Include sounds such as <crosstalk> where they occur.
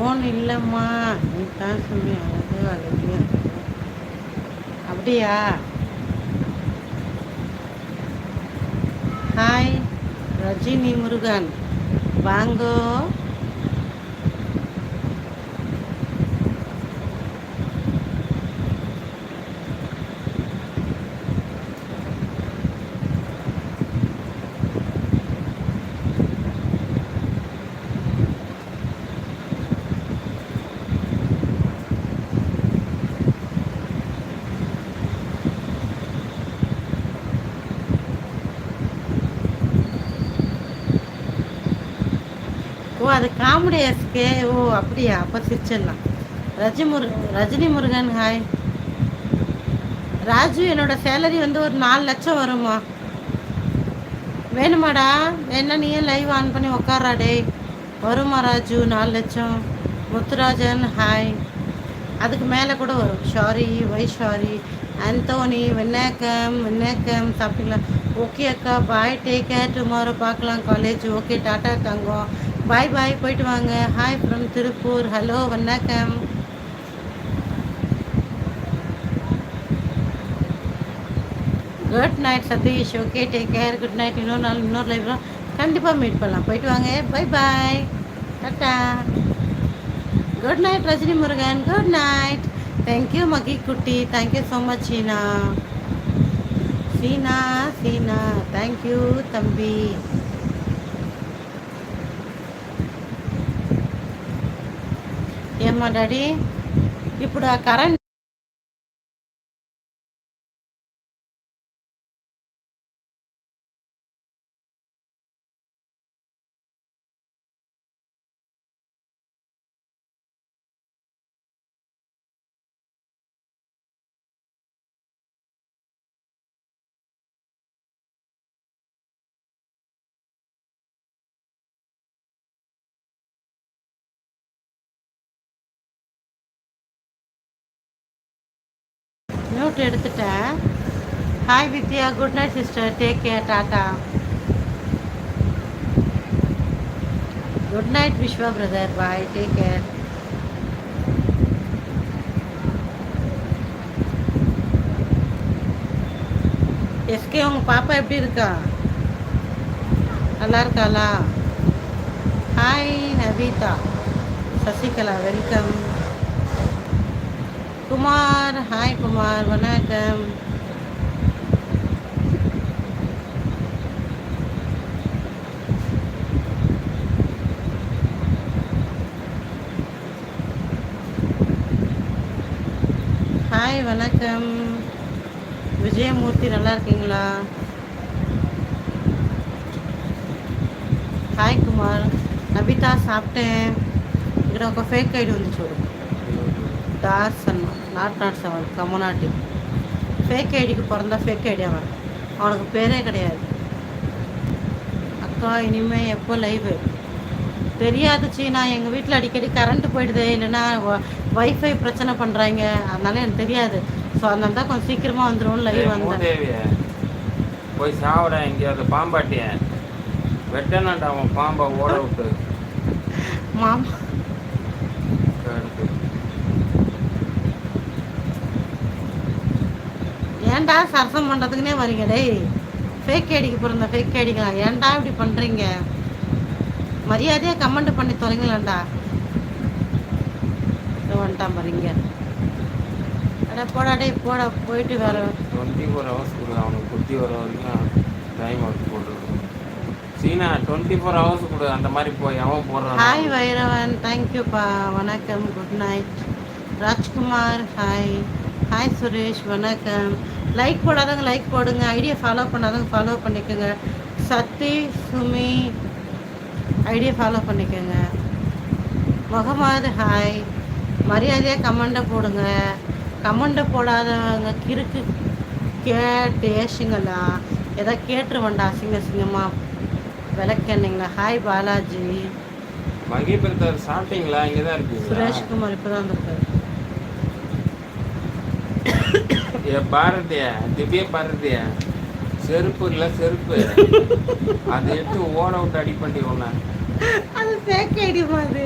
Phone இல்லைம்மா. நீ தான் சொல்லி அழகு அழகு. அப்படியா? ஹாய் ரஜினி முருகன். வாங்கோ. ஓ அது காமெடி எஸ்கே ஓ அப்படியா? அப்போ சிரிச்சிடலாம். ரஜி முரு ரஜினி முருகன் ஹாய் ராஜு என்னோட சேலரி வந்து ஒரு நாலு லட்சம் வருமா வேணுமாடா? வேணா நீயே லைவ் ஆன் பண்ணி உக்காரா டே வருமா ராஜு நாலு லட்சம். முத்துராஜன் ஹாய் அதுக்கு மேலே கூட வரும். ஷாரி வை ஷாரி அந்தோனி வெண்ணக்கம் வெண்ணக்கம் சாப்பிட்டீங்களா? ஓகே அக்கா பாய் டேக் கேர் டுமாரோ பார்க்கலாம் காலேஜ் ஓகே டாட்டா தங்கம். பாய் பாய் போயிட்டு வாங்க. ஹாய் ஃப்ரம் திருப்பூர் ஹலோ வணக்கம். Good night Sathish okay take care good night இன்னொரு நாள் இன்னொரு லைஃப்லாம் கண்டிப்பாக மீட் பண்ணலாம். போயிட்டு வாங்க. Bye bye tata good night Rajini Murugan. Good night thank you Mahi குட்டி. தேங்க்யூ ஸோ மச் சீனா சீனா சீனா தேங்க்யூ தம்பி. ఏమ్మా డాడీ. ఇప్పుడు ఆ కరెంట్ நோட் எடுத்துட்டேன். Hi Vidya good night sister take care tata good night Viswa brother bye take care S K உங்கள் பாப்பா எப்படி இருக்கா? நல்லா இருக்காளா? Hi Naveetha Sasikala welcome Kumar hi Kumar வணக்கம் ஹாய் வணக்கம் விஜயமூர்த்தி நல்லா இருக்கீங்களா హాయ్ కుమార్ నబిత సాప్టేన్ ఇక్కడ ఒక ఫేక్ ఐడి ఉంది చూడు டார்ஸ் அண்ணா நாட் நாட் செவன் கமனாட்டி ஃபேக் ஐடிக்கு பிறந்தா ஃபேக் ஐடி அவன் அவனுக்கு பேரே கிடையாது. அக்கா இனிமே எப்போ லைவு தெரியாது சீனா. எங்கள் வீட்டில் அடிக்கடி கரண்ட் போயிடுது. இல்லைன்னா வைஃபை பிரச்சனை பண்ணுறாங்க அதனால எனக்கு தெரியாது. ஸோ அதனால தான் கொஞ்சம் சீக்கிரமாக வந்துடும் லைவ் வந்தேன். போய் சாவடா எங்கேயாவது பாம்பாட்டிய. வெட்டனாண்டா அவன் பாம்பை ஓட விட்டு. மாமா. ஏன்டா சரசம் பண்ணுறதுக்குனே வரீங்க டேய். ஃபேக் ஐடிக்கு பிறந்த ஃபேக் ஐடிங்களா ஏன்டா இப்படி பண்ணுறீங்க மரியாதையாக கமெண்ட் பண்ணி தொலைங்களாண்டா? இதோ வந்துட்டான் பாருங்க அட போடா டேய் போடா போயிட்டு வேற. டுவெண்ட்டி ஃபோர் ஹவர்ஸ் கொடு அவனுக்கு புத்தி வர வரைக்கும் டைம் அவுட் போட்டுருக்கு சீனா டுவெண்ட்டி ஃபோர் ஹவர்ஸ் கொடு அந்த மாதிரி போய் அவன் போடுறான். ஹாய் வைரவன். தேங்க்யூப்பா வணக்கம். Good night Rajkumar hi hi Suresh வணக்கம். லைக் போடாதவங்க லைக் போடுங்க. ஐடியா ஃபாலோ பண்ணாதவங்க ஃபாலோ பண்ணிக்கோங்க. சத்தி சுமி ஐடியா ஃபாலோ பண்ணிக்கோங்க. முகமது ஹாய் மரியாதையாக கமெண்டை போடுங்க. கமெண்டை போடாதவங்க கிறுக்கு கேட்டு ஏசுங்களா? ஏதோ கேட்டுருவண்டா அசிங்க அசிங்கமாக விளக்கெண்ணீங்களா ஹாய் பாலாஜி. மகி பிரதர் சாப்பிட்டீங்களா? இங்கே தான் இருக்கீங்களா? சுரேஷ்குமார் இப்போ தான் வந்திருக்காரு. ஏ பாரதிய திவ்ய பாரதிய செருப்பு இல்லை செருப்பு. <laughs> அதை எடுத்து ஓட விட்டு அடி பண்ணி ஒன்று அது ஐடி மாதிரி.